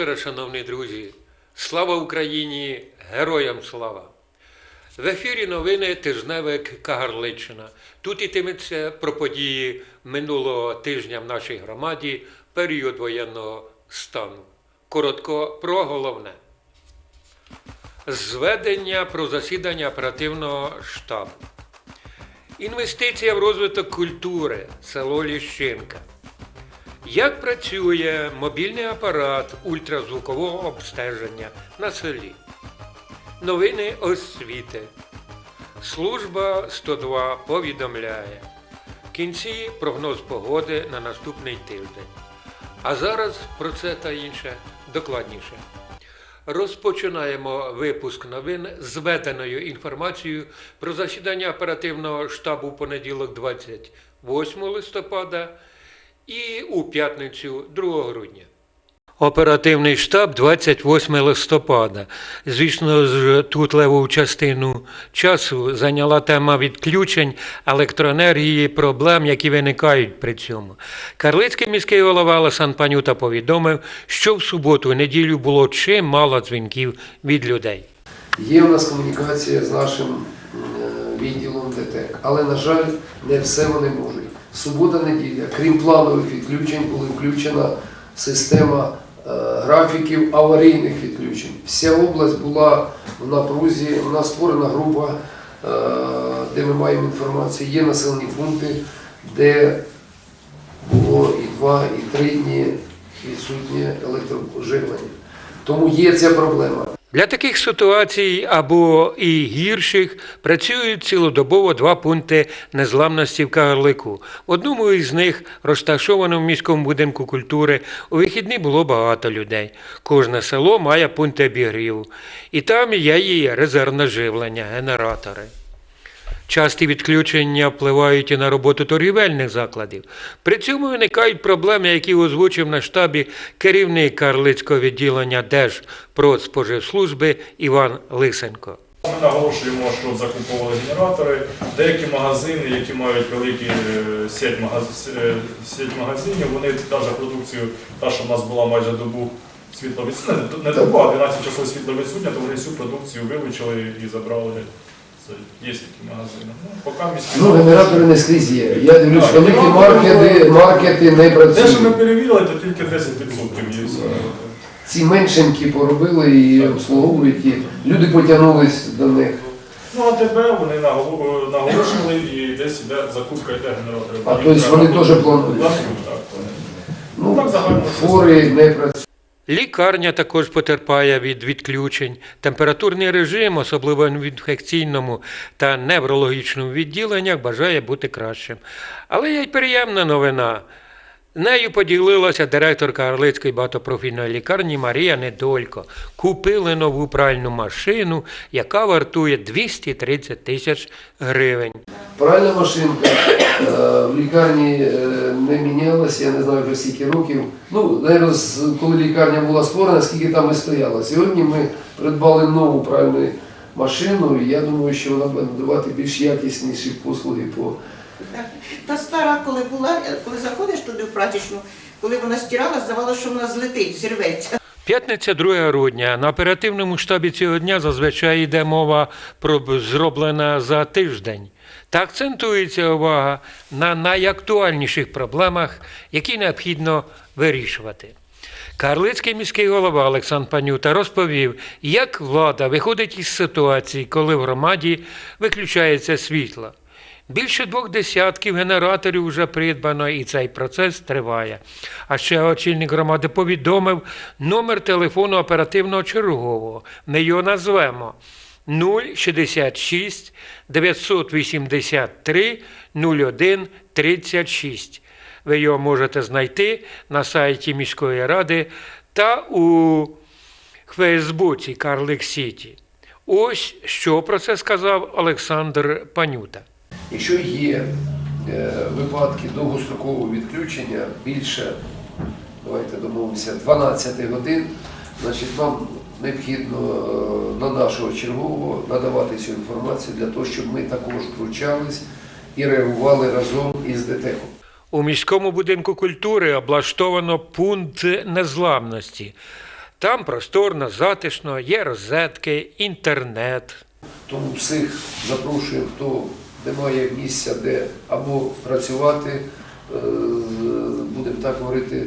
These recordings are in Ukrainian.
Вечора, шановні друзі! Слава Україні! Героям слава! В ефірі новини тижневик Кагарличина. Тут ітиметься про події минулого тижня в нашій громаді, період воєнного стану. Коротко про головне. Зведення про засідання оперативного штабу. Інвестиція в розвиток культури, село Ліщинка. Як працює мобільний апарат ультразвукового обстеження на селі? Новини освіти. Служба 102 повідомляє. В кінці прогноз погоди на наступний тиждень. А зараз про це та інше докладніше. Розпочинаємо випуск новин з введеною інформацією про засідання оперативного штабу понеділок 28 листопада і у п'ятницю 2 грудня. Оперативний штаб 28 листопада. Звісно тут леву частину часу зайняла тема відключень електроенергії, проблем, які виникають при цьому. Карлицький міський голова Олесан Панюта повідомив, що в суботу неділю було чимало дзвінків від людей. Є у нас комунікація з нашим е, відділом ДТЕК, але, на жаль, не все вони можуть. Субота-неділя, крім планових відключень, була включена система е, графіків аварійних відключень. Вся область була в напрузі, у нас створена група, е, де ми маємо інформацію. Є населені пункти, де було і два, і три дні відсутнє електроживлення. Тому є ця проблема. Для таких ситуацій або і гірших працюють цілодобово два пункти незламності в Кагарлику. В одному із них, розташованому в міському будинку культури, у вихідні було багато людей. Кожне село має пункт обігріву. І там є її резервне живлення, генератори. Часті відключення впливають і на роботу торгівельних закладів. При цьому виникають проблеми, які озвучив на штабі керівник Карлицького відділення Держпродспоживслужби Іван Лисенко. Ми наголошуємо, що закуповували генератори. Деякі магазини, які мають великі е, е, сеть магазинів, вони навіть продукцію, та, що в нас була майже добу світло відсутня, не добу, а 12 часов світло відсутня, то вони всю продукцію вилучили і забрали. Є такі магазини. Ну, поки міські Ну, генератори не скрізь є. Я дивлюсь, Так, великі генератори, маркети, маркети не Те, що ми працюють. перевірили, то тільки 10% є. Ці меншенькі поробили і обслуговують, і люди потягнулись до них. Ну, а тебе вони наголо- наголошували і десь іде закупка йде генераторів. А тобто вони теж планують? Планують, так. Ну, так загально фори не працюють. Лікарня також потерпає від відключень. Температурний режим, особливо в інфекційному та неврологічному відділеннях, бажає бути кращим. Але є й приємна новина. Нею поділилася директорка Орлицької багатопрофільної лікарні Марія Недолько. Купили нову пральну машину, яка вартує 230 тисяч гривень. Пральна машинка в лікарні е, не мінялася, я не знаю вже скільки років. Ну, навіть, коли лікарня була створена, скільки там і стояла. Сьогодні ми придбали нову пральну машину, і я думаю, що вона буде надавати більш якісніші послуги по Так. Та стара, коли була, е, коли заходиш туди в прачечну, коли вона стирала, здавалося, що вона злетить, зірветься. П'ятниця 2 грудня. На оперативному штабі цього дня зазвичай йде мова про зроблена за тиждень. Та акцентується увага на найактуальніших проблемах, які необхідно вирішувати. Карлицький міський голова Олександр Панюта розповів, як влада виходить із ситуації, коли в громаді виключається світло. Більше двох десятків генераторів вже придбано, і цей процес триває. А ще очільник громади повідомив номер телефону оперативного чергового. Ми його назвемо 066 983 01 36. Ви його можете знайти на сайті міської ради та у Фейсбуці Карлик Сіті. Ось що про це сказав Олександр Панюта. Якщо є е, випадки довгострокового відключення більше, давайте домовимося, 12 годин, значить вам необхідно е, на нашого чергового надавати цю інформацію для того, щоб ми також вручались і реагували разом із ДТЕКом. У міському будинку культури облаштовано пункт незламності. Там просторно, затишно, є розетки, інтернет. Тому всіх запрошуємо, хто не має місця, де або працювати, е, будемо так говорити,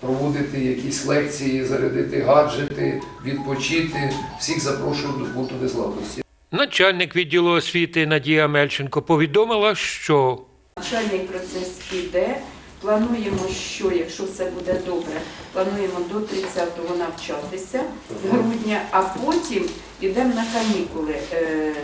проводити якісь лекції, зарядити гаджети, відпочити. Всіх запрошуємо до пункту незламності. Начальник відділу освіти Надія Мельченко повідомила, що Навчальний процес іде. Плануємо, що якщо все буде добре, плануємо до 30-го навчатися грудня, а потім йдемо на канікули. Е,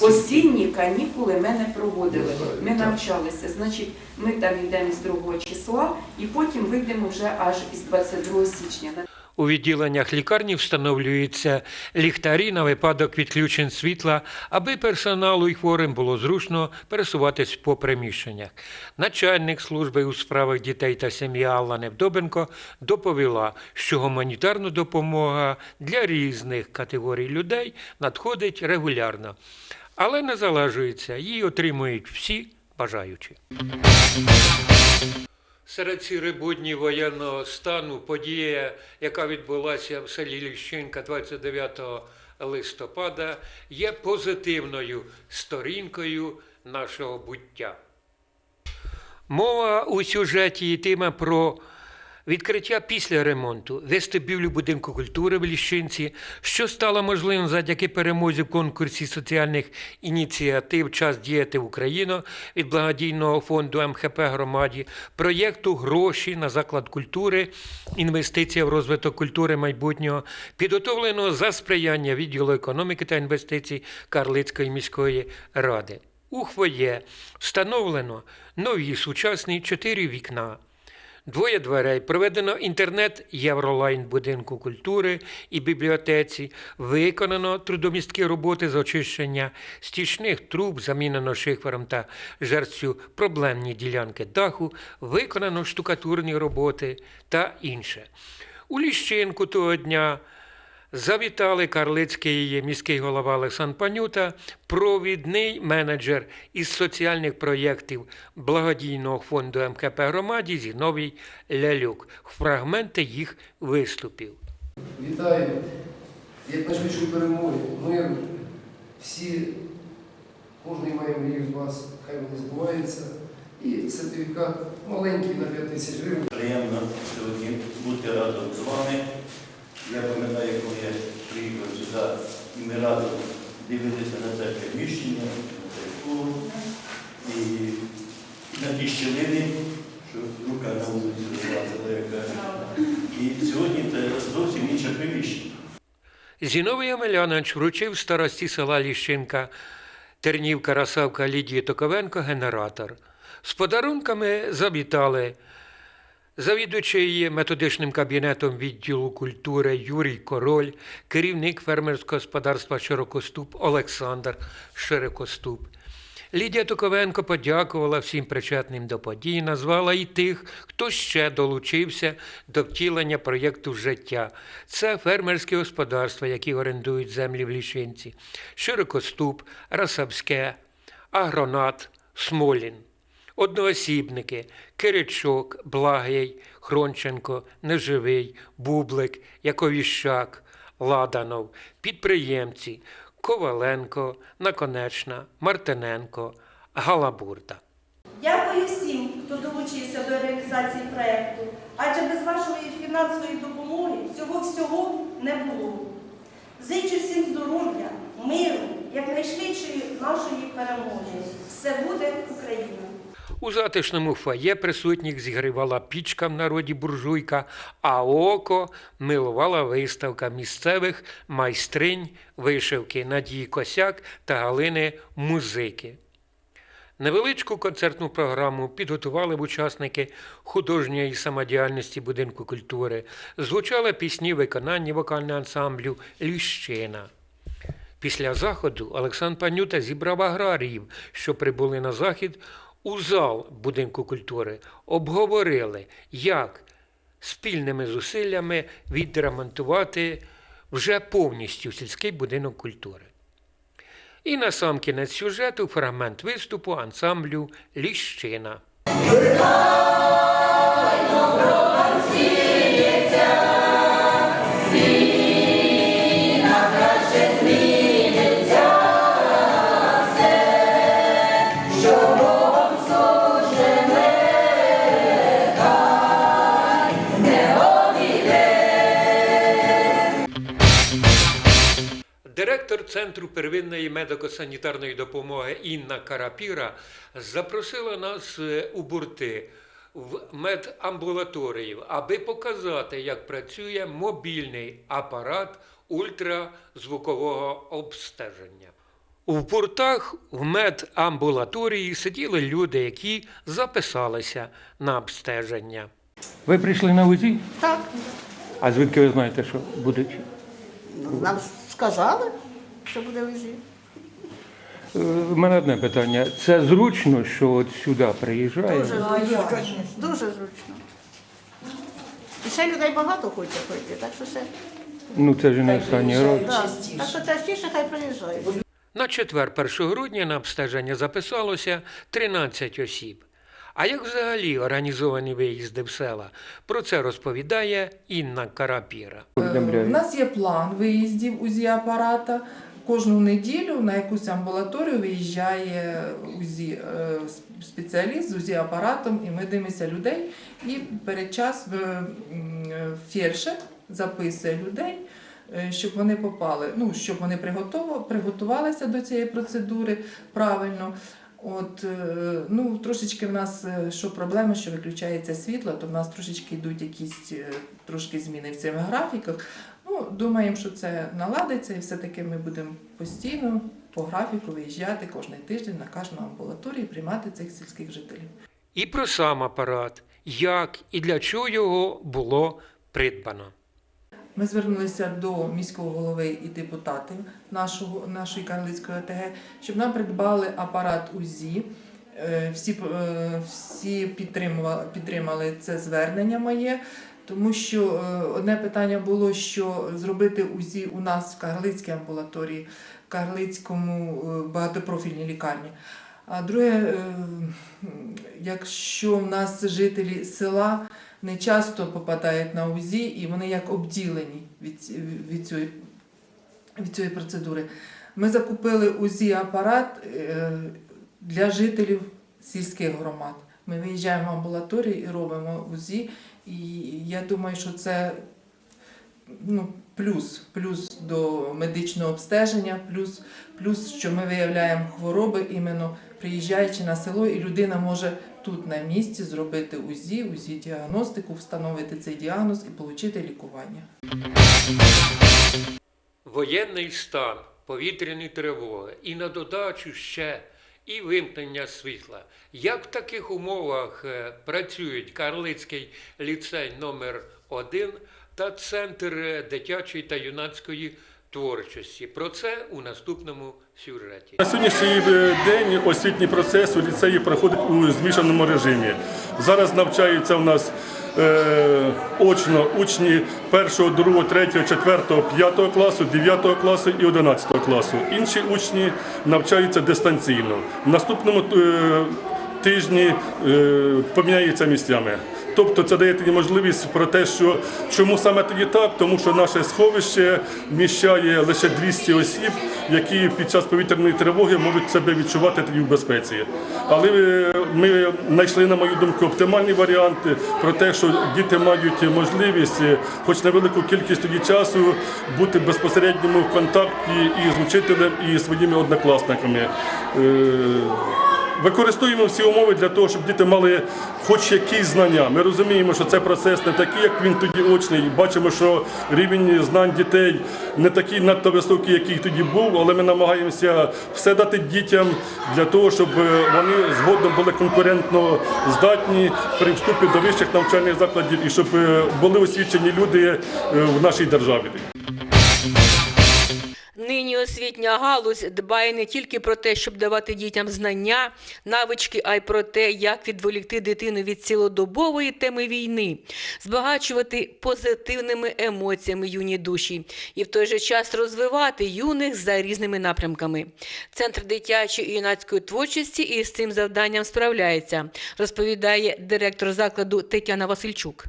Осінні канікули ми не проводили. Ми навчалися. Значить, ми там йдемо з 2 числа і потім вийдемо вже аж із 22 січня. У відділеннях лікарні встановлюються ліхтарі на випадок відключень світла, аби персоналу і хворим було зручно пересуватись по приміщеннях. Начальник служби у справах дітей та сім'ї Алла Невдобенко доповіла, що гуманітарна допомога для різних категорій людей надходить регулярно, але не залежується, її отримують всі бажаючі. Серед церемонії воєнного стану подія, яка відбулася в селі Ліщинка 29 листопада, є позитивною сторінкою нашого буття. Мова у сюжеті йтиме про відкриття після ремонту вестибюлю будинку культури в Ліщинці, що стало можливим завдяки перемозі в конкурсі соціальних ініціатив Час діяти в Україну від благодійного фонду МХП громаді, проєкту Гроші на заклад культури, інвестиція в розвиток культури майбутнього, підготовленого за сприяння відділу економіки та інвестицій Карлицької міської ради. У хвоє встановлено нові сучасні чотири вікна. Двоє дверей. Проведено інтернет Євролайн будинку культури і бібліотеці. Виконано трудомісткі роботи з очищення стічних труб, замінено шифером та жерстю проблемні ділянки даху, виконано штукатурні роботи та інше. У Ліщинку того дня Завітали Карлицький міський голова Олександр Панюта, провідний менеджер із соціальних проєктів благодійного фонду МКП громаді Зіновій Лялюк. Фрагменти їх виступів. Вітаю! Як найшвидшої перемоги, миру. Всі, кожен має мрію з вас, хай вони збуваються. І сертифікат маленький на 5 тисяч гривень. Приємно сьогодні бути разом з вами. Я пам'ятаю, коли я приїхав сюди, і ми разом дивилися на це приміщення, на цей форум, і на ті щілини, що рука на вулиці вилазила, як кажуть. І сьогодні це зовсім інше приміщення. Зіновий Омелянович вручив старості села Ліщинка Тернівка Расавка Лідії Токовенко генератор. З подарунками завітали завідуючий методичним кабінетом відділу культури Юрій Король, керівник фермерського господарства Широкоступ Олександр Широкоступ. Лідія Токовенко подякувала всім причетним до подій, назвала і тих, хто ще долучився до втілення проєкту життя. Це фермерські господарства, які орендують землі в Лішинці, Широкоступ, Расавське, Агронат, Смолін. Одноосібники Киричок, Благий, Хронченко, Неживий, Бублик, Яковіщак, Ладанов, підприємці Коваленко, Наконечна, Мартиненко, Галабурда. Дякую всім, хто долучився до реалізації проєкту, адже без вашої фінансової допомоги цього всього не було. Зичу всім здоров'я, миру, якнайшвидшої нашої перемоги. Все буде Україна! У затишному фоє присутніх зігрівала пічка в народі буржуйка, а око милувала виставка місцевих майстринь вишивки Надії Косяк та Галини Музики. Невеличку концертну програму підготували б учасники художньої самодіяльності будинку культури. Звучали пісні виконання вокального ансамблю Ліщина. Після заходу Олександр Панюта зібрав аграріїв, що прибули на захід, у зал будинку культури, обговорили, як спільними зусиллями відремонтувати вже повністю сільський будинок культури. І на сам кінець сюжету фрагмент виступу ансамблю Ліщина. Центру первинної медико-санітарної допомоги Інна Карапіра запросила нас е, у бурти в медамбулаторію, аби показати, як працює мобільний апарат ультразвукового обстеження. У буртах в медамбулаторії сиділи люди, які записалися на обстеження. Ви прийшли на УЗІ? Так, А звідки ви знаєте, що будуть? нам сказали, що буде візі. У мене одне питання. Це зручно, що от сюди приїжджає? Дуже зручно. Дуже зручно. І ще людей багато хоче прийти, так що ще. Ну це ж не останній раз. Да. Так що частіше хай приїжджають. На четвер 1 грудня на обстеження записалося 13 осіб. А як взагалі організовані виїзди в села? Про це розповідає Інна Карапіра. Е, У нас є план виїздів УЗІ апарата. Кожну неділю на якусь амбулаторію виїжджає УЗІ е, спеціаліст з УЗІ апаратом, і ми дивимося людей. І перед час фельдшер записує людей, е, щоб вони попали, ну щоб вони приготувалися до цієї процедури правильно. От, е, ну, трошечки в нас що проблема, що виключається світло, то в нас трошечки йдуть якісь трошки зміни в цих графіках. Ну, думаємо, що це наладиться, і все-таки ми будемо постійно по графіку виїжджати кожен тиждень на кожну амбулаторію і приймати цих сільських жителів. І про сам апарат, як і для чого його було придбано. Ми звернулися до міського голови і депутатів нашого, нашої Карлицької ОТГ, щоб нам придбали апарат УЗІ. Е, Всі, е, всі підтримували, підтримали це звернення моє, тому що е, одне питання було, що зробити УЗІ у нас в Карлицькій амбулаторії, в Карлицькому е, багатопрофільній лікарні. А друге, е, якщо в нас жителі села не часто попадають на УЗІ, і вони як обділені від, від, цієї, від цієї процедури. Ми закупили УЗІ апарат е, для жителів сільських громад. Ми виїжджаємо в амбулаторію і робимо УЗІ. І я думаю, що це ну, плюс, плюс до медичного обстеження, плюс, плюс, що ми виявляємо хвороби іменно приїжджаючи на село, і людина може тут на місці зробити УЗІ, УЗІ-діагностику, встановити цей діагноз і отримати лікування. Воєнний стан, повітряні тривоги і на додачу ще і вимкнення світла. Як в таких умовах е, працюють Карлицький ліцей номер 1 та Центр е, дитячої та юнацької творчості? Про це у наступному сюжеті. На сьогоднішній е, день освітній процес у ліцеї проходить у змішаному режимі. Зараз навчаються у нас очно учні 1, 2, 3, 4, 5 класу, 9 класу і 11 класу. Інші учні навчаються дистанційно. В наступному е, тижні е, поміняються місцями. Тобто це дає тоді можливість про те, що чому саме тоді так, тому що наше сховище вміщає лише 200 осіб, які під час повітряної тривоги можуть себе відчувати тоді в безпеці. Але е, ми знайшли, на мою думку, оптимальні варіанти про те, що діти мають можливість, хоч на велику кількість тоді часу, бути в безпосередньому контакті і з учителем, і своїми однокласниками. Використовуємо всі умови для того, щоб діти мали хоч якісь знання. Ми розуміємо, що це процес не такий, як він тоді очний. Бачимо, що рівень знань дітей не такий надто високий, який тоді був, але ми намагаємося все дати дітям для того, щоб вони згодом були конкурентно здатні при вступі до вищих навчальних закладів і щоб були освічені люди е, в нашій державі. Освітня галузь дбає не тільки про те, щоб давати дітям знання, навички, а й про те, як відволікти дитину від цілодобової теми війни, збагачувати позитивними емоціями юні душі і в той же час розвивати юних за різними напрямками. Центр дитячої і юнацької творчості із цим завданням справляється, розповідає директор закладу Тетяна Васильчук.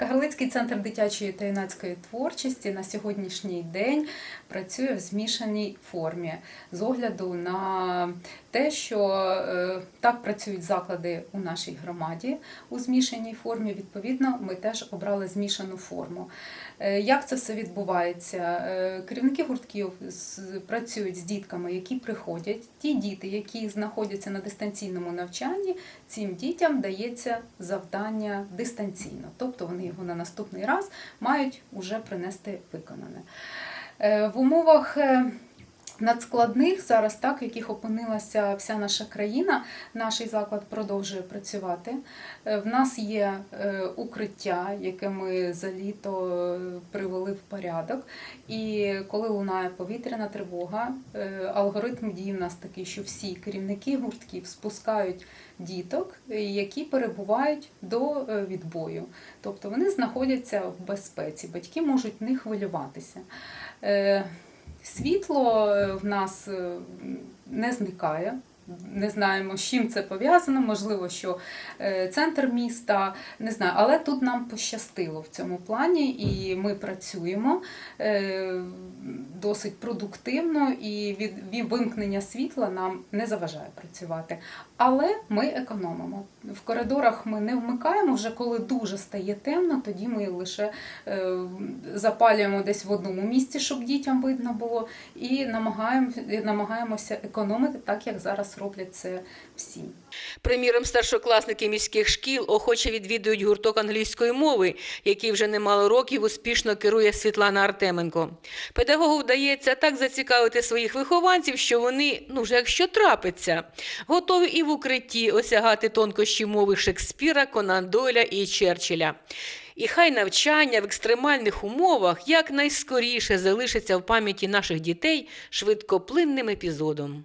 Кагарлицький центр дитячої та юнацької творчості на сьогоднішній день працює в змішаній формі з огляду на те, що е, так працюють заклади у нашій громаді у змішаній формі. Відповідно, ми теж обрали змішану форму. Е, Як це все відбувається? Е, Керівники гуртків працюють з дітками, які приходять. Ті діти, які знаходяться на дистанційному навчанні, цим дітям дається завдання дистанційно, тобто вони його на наступний раз мають уже принести виконане. Е, В умовах е, надскладних зараз, так, в яких опинилася вся наша країна, наш заклад продовжує працювати. Е, В нас є е, укриття, яке ми за літо е, привели в порядок. І коли лунає повітряна тривога, алгоритм дій в нас такий, що всі керівники гуртків спускають діток, які перебувають до відбою. Тобто вони знаходяться в безпеці, батьки можуть не хвилюватися. Світло е, в нас е, не зникає. Не знаємо, з чим це пов'язано. Можливо, що е, центр міста, не знаю, але тут нам пощастило в цьому плані, і ми працюємо е, досить продуктивно, і від, вимкнення світла нам не заважає працювати. Але ми економимо. В коридорах ми не вмикаємо вже коли дуже стає темно, тоді ми лише е, запалюємо десь в одному місці, щоб дітям видно було, і намагаємося економити так, як зараз роблять це всі. Приміром, старшокласники міських шкіл охоче відвідують гурток англійської мови, який вже немало років успішно керує Світлана Артеменко. Педагогу вдається так зацікавити своїх вихованців, що вони, ну вже якщо трапиться, готові і в укритті осягати тонкощі мови Шекспіра, Конан Дойля і Черчилля. І хай навчання в екстремальних умовах якнайскоріше залишиться в пам'яті наших дітей швидкоплинним епізодом.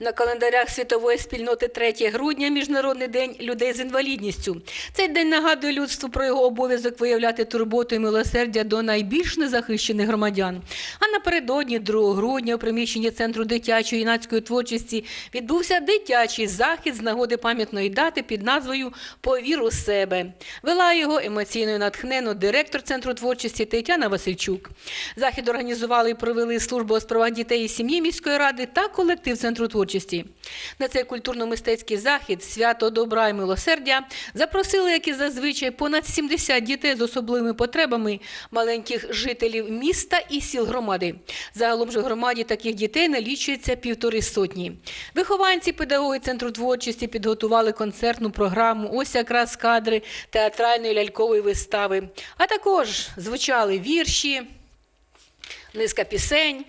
На календарях світової спільноти 3 грудня Міжнародний день людей з інвалідністю. Цей день нагадує людству про його обов'язок виявляти турботу і милосердя до найбільш незахищених громадян. А напередодні 2 грудня у приміщенні центру дитячої юнацької творчості відбувся дитячий захід з нагоди пам'ятної дати під назвою Повір у себе. Вела його емоційно натхнено директор центру творчості Тетяна Васильчук. Захід організували і провели службу у справах дітей і сім'ї міської ради та колектив центру творчості. На цей культурно-мистецький захід свято добра і милосердя запросили, як і зазвичай, понад 70 дітей з особливими потребами маленьких жителів міста і сіл громади. Загалом же громаді таких дітей налічується півтори сотні. Вихованці педагоги центру творчості підготували концертну програму. Ось якраз кадри театральної лялькової вистави. А також звучали вірші, низка пісень.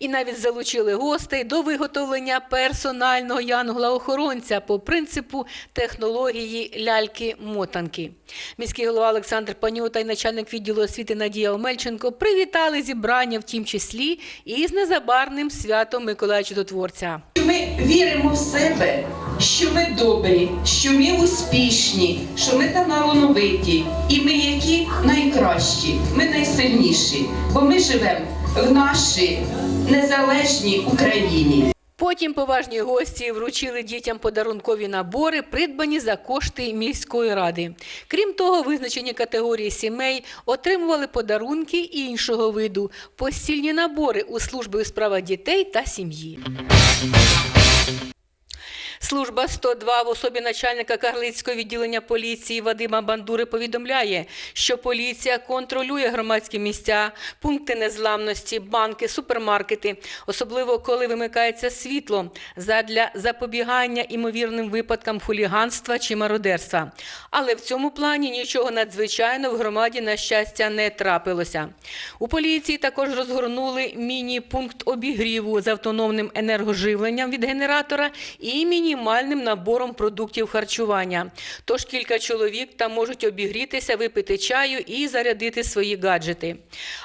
І навіть залучили гостей до виготовлення персонального янгола-охоронця по принципу технології ляльки-мотанки. Міський голова Олександр Панюта і начальник відділу освіти Надія Омельченко привітали зібрання, в тім числі і з незабарним святом Миколая Чудотворця. Ми віримо в себе, що ми добрі, що ми успішні, що ми талановиті, і ми які найкращі, ми найсильніші, бо ми живемо в нашій незалежній Україні. Потім поважні гості вручили дітям подарункові набори, придбані за кошти міської ради. Крім того, визначені категорії сімей отримували подарунки іншого виду постільні набори у служби у справах дітей та сім'ї. Служба 102 в особі начальника Карлицького відділення поліції Вадима Бандури повідомляє, що поліція контролює громадські місця, пункти незламності, банки, супермаркети, особливо коли вимикається світло, задля запобігання імовірним випадкам хуліганства чи мародерства. Але в цьому плані нічого надзвичайного в громаді, на щастя, не трапилося. У поліції також розгорнули міні-пункт обігріву з автономним енергоживленням від генератора і міні мінімальним набором продуктів харчування. Тож кілька чоловік там можуть обігрітися, випити чаю і зарядити свої гаджети.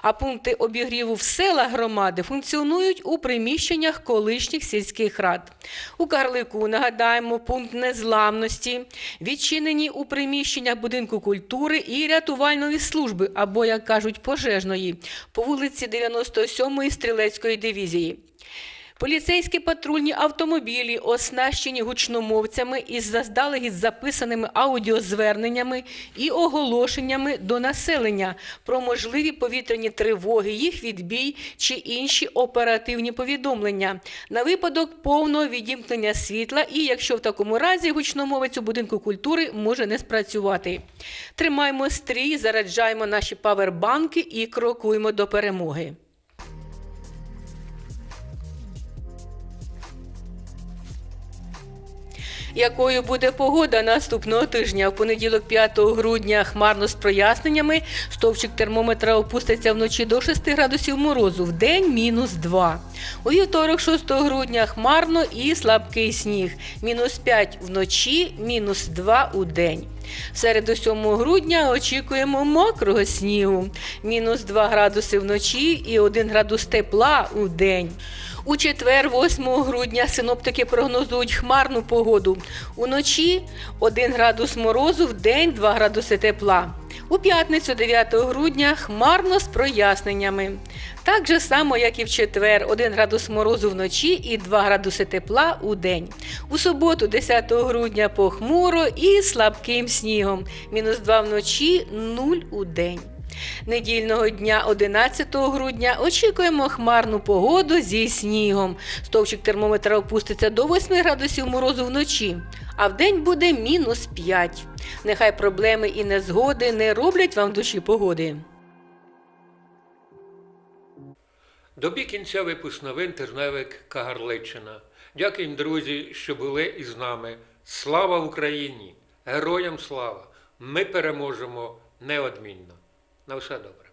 А пункти обігріву в селах громади функціонують у приміщеннях колишніх сільських рад. У Карлику нагадаємо пункт незламності, відчинені у приміщеннях будинку культури і рятувальної служби, або, як кажуть, пожежної, по вулиці 97-ї стрілецької дивізії. Поліцейські патрульні автомобілі, оснащені гучномовцями із заздалегідь записаними аудіозверненнями і оголошеннями до населення про можливі повітряні тривоги, їх відбій чи інші оперативні повідомлення на випадок повного відімкнення світла, і якщо в такому разі гучномовець у будинку культури може не спрацювати. Тримаємо стрій, заряджаємо наші павербанки і крокуємо до перемоги. Якою буде погода наступного тижня? В понеділок 5 грудня хмарно з проясненнями. Стовпчик термометра опуститься вночі до 6 градусів морозу, в день мінус 2. У вівторок 6 грудня хмарно і слабкий сніг. Мінус 5 вночі, мінус 2 у день. В середу 7 грудня очікуємо мокрого снігу. Мінус 2 градуси вночі і 1 градус тепла у день. У четвер, 8 грудня, синоптики прогнозують хмарну погоду. Уночі 1 градус морозу, в день 2 градуси тепла. У п'ятницю 9 грудня хмарно з проясненнями. Так же само, як і в четвер, 1 градус морозу вночі і 2 градуси тепла у день. У суботу, 10 грудня, похмуро і слабким снігом. Мінус 2 вночі, 0 у день. Недільного дня 11 грудня очікуємо хмарну погоду зі снігом. Стовчик термометра опуститься до 8 градусів морозу вночі, а вдень буде мінус 5. Нехай проблеми і незгоди не роблять вам душі погоди. Добі кінця випуск новин Тижневик Кагарличина. Дякуємо, друзі, що були із нами. Слава Україні! Героям слава! Ми переможемо неодмінно. На все добре.